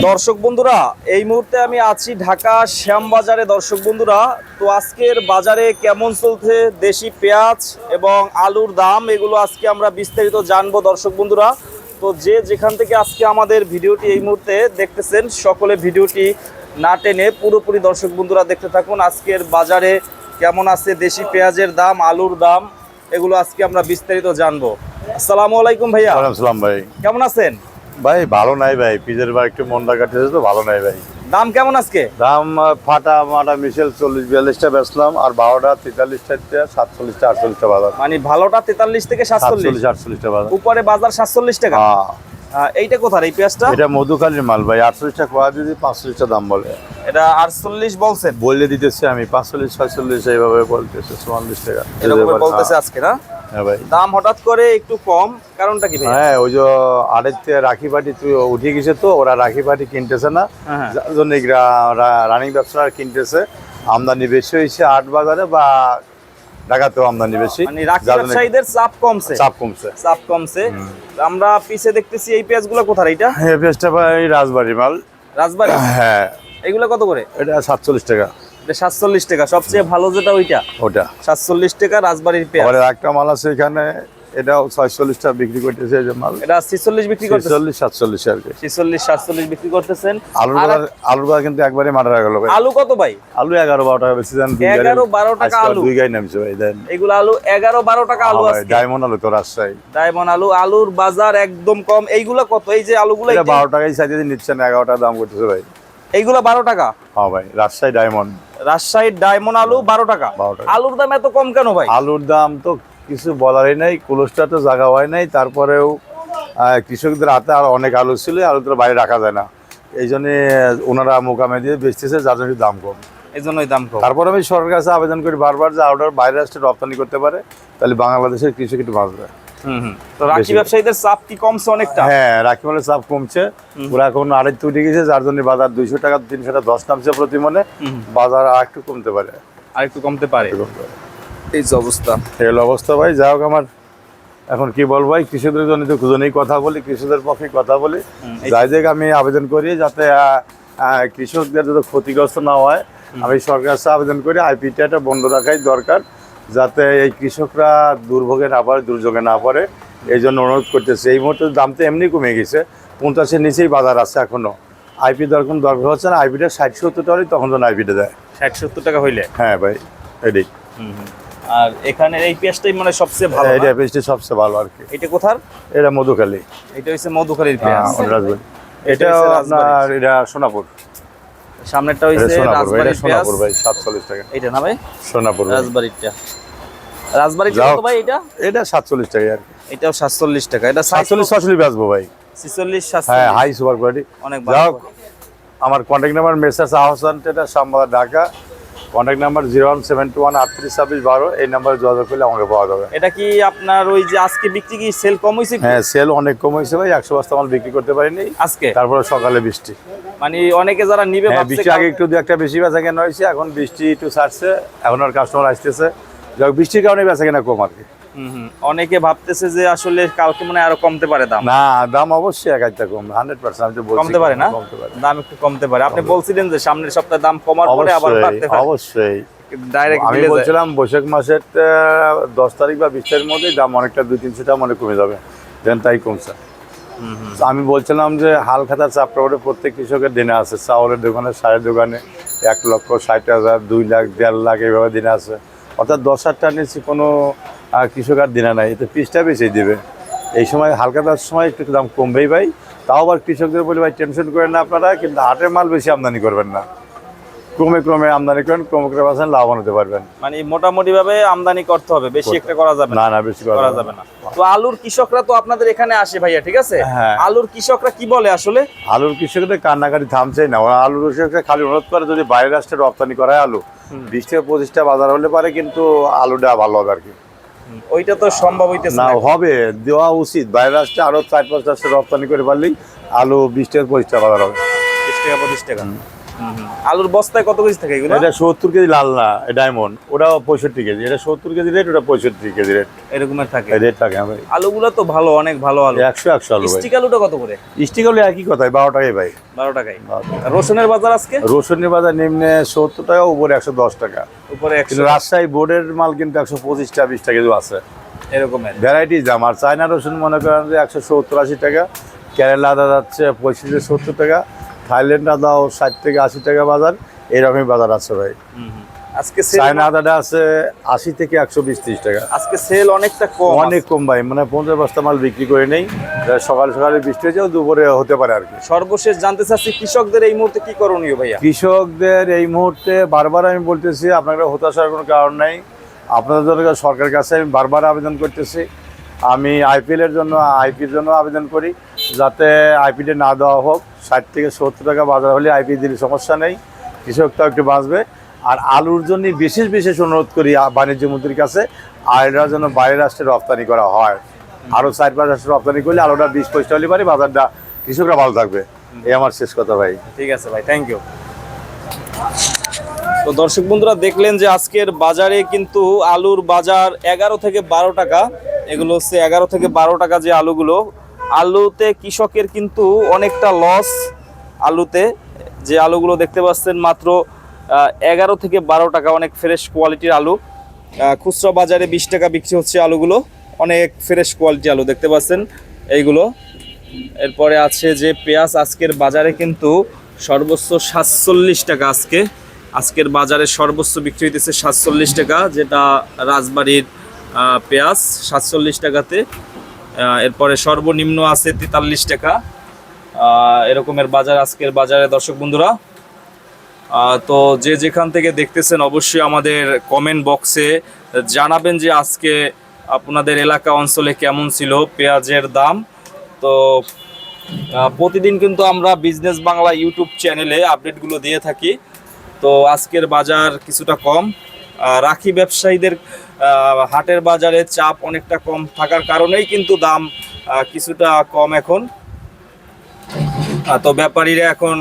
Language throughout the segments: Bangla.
দর্শক বন্ধুরা এই মুহূর্তে আমি আছি ঢাকা শ্যামবাজারে। দর্শক বন্ধুরা তো আজকের বাজারে কেমন চলছে? দেশি পেঁয়াজ এবং আলুর দাম এগুলো আজকে আমরা বিস্তারিত জানব দর্শক বন্ধুরা। তো যে যেখান থেকে আজকে আমাদের ভিডিওটি এই মুহূর্তে দেখতেছেন সকলে ভিডিওটি না টেনে পুরোপুরি দর্শক বন্ধুরা দেখতে থাকুন। আজকের বাজারে কেমন আছে? দেশি পেঁয়াজের দাম আলুর দাম এগুলো আজকে আমরা বিস্তারিত জানব। আসসালামু আলাইকুম ভাইয়া। সালাম ভাই। কেমন আছেন? ভাই ভালো নাই ভাই। পিজের ভাই একটু মনটা কাটতেছে তো ভালো নাই ভাই। দাম কেমন আজকে? দাম ফাটা মাটা মিশেল চল্লিশ বিয়াল্লিশটা বেচলাম আর বারোটা তেতাল্লিশটা সাতচল্লিশটা আটচল্লিশটা বাজার। মানে ভালোটা তেতাল্লিশ থেকে সাতচল্লিশ? আটচল্লিশটা বাজার। উপরে বাজার সাতচল্লিশ টাকা? হ্যাঁ। এইটা কোথায় এই পেঁয়াজটা? এটা মধুকালীর মাল ভাই আটচল্লিশটা খোয়া দিদি পাঁচচল্লিশটা দাম বলে। এটা আটচল্লিশ বলছেন? বলে দিতেছে আমি পাঁচচল্লিশ ছয়চল্লিশ এইভাবে বলতেছে চুয়াল্লিশ টাকা। এরকম বলতেছে আজকে না? হ্যাঁ দাম হঠাৎ করে একটু কম কারণটা কি হ্যাঁ ওই যে থেকে রাখি পাটি তুই উঠে গেছে তো ওরা রাখি পাটি কিনতেছে না। হ্যাঁ। যার জন্য রানিং ব্যবসারা কিনতেছে। আমদানি বেশি হয়েছে আট বাজারে বা ঢাকাতেও আমদানি বেশি। মানে ব্যবসায়ীদের চাপ কমছে। চাপ কমছে। চাপ কমছে। আমরা পিছে দেখতেছি এই পেঁয়াজগুলো কোথায় এটা এই পেঁয়াজটা ভাই রাজবাড়ি মাল। রাজবাড়ি? হ্যাঁ। এগুলো কত করে? এটা সাতচল্লিশ টাকা। সাতচল্লিশ টাকা। সবচেয়ে ভালো যেটা ওইটা। ওটা। সাতচল্লিশ টাকা রাজবাড়ির পেঁয়াজ। একটা মাল আছে এখানে এটাও ছয়চল্লিশ টাকা বিক্রি করতেছে যে মাল। এটা ছিচল্লিশ বিক্রি ছেচল্লিশ সাতচল্লিশ আর কি। ছিচল্লিশ সাতচল্লিশ বিক্রি করতেছেন। আলুর আর বাজার আলুর বাজার কিন্তু একবারে মারা গেল ভাই আলু কত ভাই? আলু এগারো বারো টাকা বেশি দেন এগারো বারো টাকা আলু। দুই গাড়ি নামছে ভাই দেন। এগুলো আলু এগারো বারো টাকা আলু আছে ডায়মন্ড আলু তো রাজশাহী। ডায়মন্ড আলু আলুর বাজার একদম কম। এইগুলা কত? এই যে আলুগুলো বারো টাকাই চাইতে নিচ্ছে না এগারো টাকা দাম করতেছে ভাই। এইগুলা বারো টাকা? হ্যাঁ ভাই রাজশাহী ডায়মন্ড। রাজশাহীর ডায়মন্ড আলু বারো টাকা। 12 টাকা। আলুর দাম এত কম কেন ভাই? আলুর দাম তো কিছু বলারই নাই কুলসটা তো জাগা হয় নাই তারপরেও কৃষকদের হাতে আর অনেক আলু ছিল আলু তো বাইরে রাখা যায় না। এই জন্য ওনারা মোকামে দিয়ে বেচতেছে যার জন্য দাম কম। এই জন্যই দাম কম। তারপরে আমি সরকারের কাছে আবেদন করি বারবার যে আলুটার বাইরে রাষ্ট্রে রপ্তানি করতে পারে তাহলে বাংলাদেশের কৃষক একটু বাঁচবে। তো রাখি ব্যবসায়ীদের চাপ কি কমছে অনেকটা? হ্যাঁ রাখি মালের চাপ কমছে। ওরা এখন আড়াই উঠে গেছে যার জন্য বাজার দুইশো টাকা তিনশো টাকা দশ নামছে প্রতি মনে বাজার আর একটু কমতে পারে। আর একটু কমতে পারে। এই যে অবস্থা। এই অবস্থা ভাই। যাই হোক আমার এখন কি বলব ভাই কৃষকদের জন্য তো খুঁজনেই কথা বলি কৃষকদের পক্ষে কথা বলি। যাই যাক আমি আবেদন করি যাতে কৃষকদের যাতে ক্ষতিগ্রস্ত না হয়। আমি সরকারের কাছে আবেদন করি আইপিটা একটা বন্ধ রাখাই দরকার। যাতে এই কৃষকরা দুর্ভোগে না পড়ে দুর্যোগে না পড়ে এই জন্য অনুরোধ করতেছে। এই মুহূর্তে দাম তো এমনি কমে গেছে। পঞ্চাশের নিচেই বাজার আছে এখনও। আইপি দরকার দরকার হচ্ছে না আইপিটা ষাট সত্তর টাকা তখন যখন আইপিটা দেয়। ষাট সত্তর টাকা হইলে? হ্যাঁ ভাই এটাই। আর এখানে এই পেঁয়াজটাই মানে সবচেয়ে ভালো এটা না? পেস্টটি সবচেয়ে ভালো আর কি। এটা কোথার? এটা মধুখালী। এটা হচ্ছে মধুখালীর হ্যাঁ, পেঁয়াজ। এটা এটা আপনার এটা সোনাপুর। সামনেরটা হচ্ছে সোনাপুর ভাই, রাজবাড়ির পেঁয়াজ। সোনাপুর ভাই সাতচল্লিশ টাকা। এটা না ভাই? সোনাপুর ভাই। রাজবাড়িরটা। রাজবাড়ির কত ভাই এটা? টাকা আর এটাও টাকা। এটা বেচবো ভাই। হ্যাঁ হাই সুপার কোয়ালিটি অনেক ভালো আমার contact number Messrs Ahsan টেটা Shyambazar Dhaka contact number zero one seven two one আটত্রিশ ছাব্বিশ বারো এই নাম্বারে যোগাযোগ করলে আমাকে পাওয়া যাবে। এটা কি আপনার ওই যে আজকে বিক্রি কি? সেল কম হয়েছে? হ্যাঁ সেল অনেক কম হয়েছে ভাই। একশো বস্তা মাল বিক্রি করতে পারিনি। আজকে? তারপরে সকালে বৃষ্টি। মানে অনেকে যারা নিবে হ্যাঁ বৃষ্টি আগে একটু দু একটা বেশি বেচা কেনা হয়েছে এখন বৃষ্টি একটু ছাড়ছে এখন আর কাস্টমার আসতেছে। বৃষ্টির কারণে বেচা কেনা কম আর কি। অনেকে ভাবতেছে যে আসলে কালকে মনে আরও কমতে পারে দাম। না দাম অবশ্যই এক একটা কম হান্ড্রেড পার্সেন্ট আমি তো বলছি কমতে পারে না? কমতে পারে। দাম একটু কমতে পারে। আপনি বলছিলেন যে সামনের সপ্তাহে দাম কমার পরে আবার বাড়তে পারে। অবশ্যই। ডাইরেক্ট আমি বলছিলাম বৈশাখ মাসের আহ, দশ তারিখ বা বিশ তারিখের মধ্যে দাম অনেকটা দুই তিনশো টাকা মনে কমে যাবে। দেন তাই কমছে। আমি বলছিলাম যে হাল খাতার চাপটা করে প্রত্যেক কৃষকের দিনে আছে। চাউলের দোকানে, সারের দোকানে এক লক্ষ ষাট হাজার, দুই লাখ, দেড় লাখ এইভাবে দিনে আছে। অর্থাৎ দশ হাজার টাকা নিচ্ছি কোনো কৃষক আর দিনে নাই। এতে পিসটা বেশি দেবে। এই সময় হালকাতার সময় একটু দাম কমবেই ভাই। তাও আবার কৃষকদের বলি ভাই, টেনশন করেন না আপনারা, কিন্তু হাটের মাল বেশি আমদানি করবেন না। ক্রমে ক্রমে আমদানি করেন ক্রমে ক্রমে আসেন লাভবান হতে পারবেন। মানে মোটামুটি ভাবে আমদানি করতে হবে বেশি একটা করা যাবে না। না বেশি করা যাবে না। তো আলুর কৃষকরা তো আপনাদের এখানে আসে ভাইয়া ঠিক আছে? হ্যাঁ। আলুর কৃষকরা কি বলে আসলে? আলুর কৃষকদের কান্নাকাটি থামছেই না। ওরা আলুর কৃষকরা খালি অনুরোধ করে যদি বাইরের রাষ্ট্রে রপ্তানি করায় আলু বিশ থেকে পঁচিশটা বাজার হলে পারে কিন্তু আলুটা ভালো হবে আর কি। ওইটা তো সম্ভব হইতেছে না না। হবে দেওয়া উচিত। বাইরের রাষ্ট্রে আরও চার পাঁচ রাষ্ট্রে রপ্তানি করে পারলেই আলু বিশ থেকে পঁচিশটা বাজার হবে। বিশ টাকা পঁচিশ টাকা। আলুর বস্তায় কত কেজি থাকে এগুলো? এটা সত্তর কেজি লাল না ডায়মন্ড ওটা পঁয়ষট্টি কেজি এটা সত্তর কেজি রেট ওটা পঁয়ষট্টি কেজি রেট এরকমের থাকে। রেট থাকে ভাই আলুগুলো তো ভালো অনেক ভালো আলু। একশো একশো আলু স্টিক আলুটা কত করে? স্টিক হলে একই কথাই বারো টাকাই ভাই। বারো আর রসুনের বাজার আজকে? রসুনের বাজার নিম্নে সত্তর টাকা উপরে একশো দশ টাকা। উপরে রাজশাহী বোর্ডের মাল কিন্তু একশো পঁচিশ টাকা বিশ টাকা কিছু আছে। এরকমের ভ্যারাইটি দাম আর চায়না রসুন মনে করেন যে একশো সত্তর আশি টাকা কেরালা আদা যাচ্ছে পঁয়ষট্টি সত্তর টাকা। থাইল্যান্ড আদাও ষাট থেকে আশি টাকা বাজার এরকমই বাজার আছে ভাই। আজকে চায়না আদাটা আছে আশি থেকে একশো বিশ ত্রিশ টাকা। আজকে সেল অনেকটা কম অনেক কম ভাই মানে পঞ্চাশ বস্তা মাল বিক্রি করে নেই। সকালে সকালে বৃষ্টি হয়েছে দুপুরে হতে পারে আর কি। সর্বশেষ জানতে চাচ্ছি কৃষকদের এই মুহূর্তে কি করণীয় ভাইয়া? কৃষকদের এই মুহূর্তে বারবার আমি বলতেছি আপনারা হতাশার কোনো কারণ নাই। আপনাদের জন্য সরকারের কাছে আমি বারবার আবেদন করতেছি। আমি আইপিএলের জন্য আইপির জন্য আবেদন করি। যাতে আইপিটা না দেওয়া হোক, ষাট থেকে সত্তর টাকা বাজার হলে আইপি দিলে সমস্যা নেই, কৃষকটাও একটু বাঁচবে। আর আলুর জন্য বিশেষ বিশেষ অনুরোধ করি বাণিজ্য মন্ত্রীর কাছে আলুটা যেন বাইরের রাষ্ট্রে রপ্তানি করা হয়। আরও চার, পাঁচ রাষ্ট্রে রপ্তানি করলে আলুটা বিশ পয়সা হলে পারে, বাজারটা কৃষকরা ভালো থাকবে। এই আমার শেষ কথা ভাই। ঠিক আছে ভাই থ্যাংক ইউ তো দর্শক বন্ধুরা, দেখলেন যে আজকের বাজারে কিন্তু আলুর বাজার এগারো থেকে বারো টাকা, এগুলো হচ্ছে এগারো থেকে বারো টাকা যে আলুগুলো আলুতে কৃষকের কিন্তু অনেকটা লস আলুতে। যে আলুগুলো দেখতে পাচ্ছেন মাত্র এগারো থেকে বারো টাকা, অনেক ফ্রেশ কোয়ালিটির আলু। খুচরা বাজারে বিশ টাকা বিক্রি হচ্ছে আলুগুলো, অনেক ফ্রেশ কোয়ালিটি আলু দেখতে পাচ্ছেন এইগুলো। এরপরে আছে যে পেঁয়াজ, আজকের বাজারে কিন্তু সর্বোচ্চ সাতচল্লিশ টাকা আজকে। আজকের বাজারে সর্বোচ্চ বিক্রি হইতেছে সাতচল্লিশ টাকা, যেটা রাজবাড়ির পেঁয়াজ, সাতচল্লিশ টাকাতে। এরপরে সর্বনিম্ন আছে তেতাল্লিশ টাকা। এরকমের বাজার, আজকের বাজারে দর্শক বন্ধুরা। তো যে যেখান থেকে দেখতেছেন অবশ্যই আমাদের কমেন্ট বক্সে জানাবেন যে আজকে আপনাদের এলাকা অঞ্চলে কেমন ছিল পেঁয়াজের দাম। তো প্রতিদিন কিন্তু আমরা বিজনেস বাংলা ইউটিউব চ্যানেলে আপডেটগুলো দিয়ে থাকি। তো আজকের বাজার কিছুটা কম। রাখি ব্যবসায়ীদের হাটের বাজারে চাপ অনেকটা কম থাকার কারণেই কিন্তু দাম কিছুটা কম এখন। তো ব্যাপারীরা এখন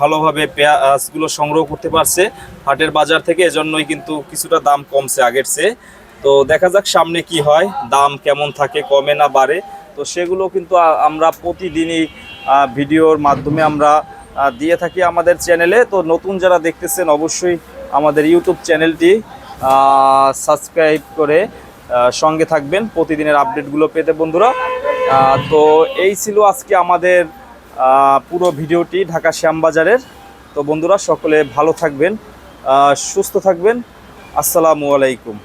ভালোভাবে পেঁয়াজগুলো সংগ্রহ করতে পারছে হাটের বাজার থেকে, এজন্যই কিন্তু কিছুটা দাম কমছে আগের চেয়ে। তো দেখা যাক সামনে কি হয়, দাম কেমন থাকে, কমে না বাড়ে। তো সেগুলো কিন্তু আমরা প্রতিদিনই ভিডিওর মাধ্যমে আমরা দিয়ে থাকি আমাদের চ্যানেলে। তো নতুন যারা দেখতেছেন, অবশ্যই আমাদের ইউটিউব চ্যানেলটি সাবস্ক্রাইব করে সঙ্গে থাকবেন। প্রতিদিনের আপডেটগুলো পেতে বন্ধুরা। তো এই ছিল আজকে আমাদের পুরো ভিডিওটি ঢাকা শ্যামবাজারের। তো বন্ধুরা, সকলে ভালো থাকবেন সুস্থ থাকবেন। আসসালামু আলাইকুম।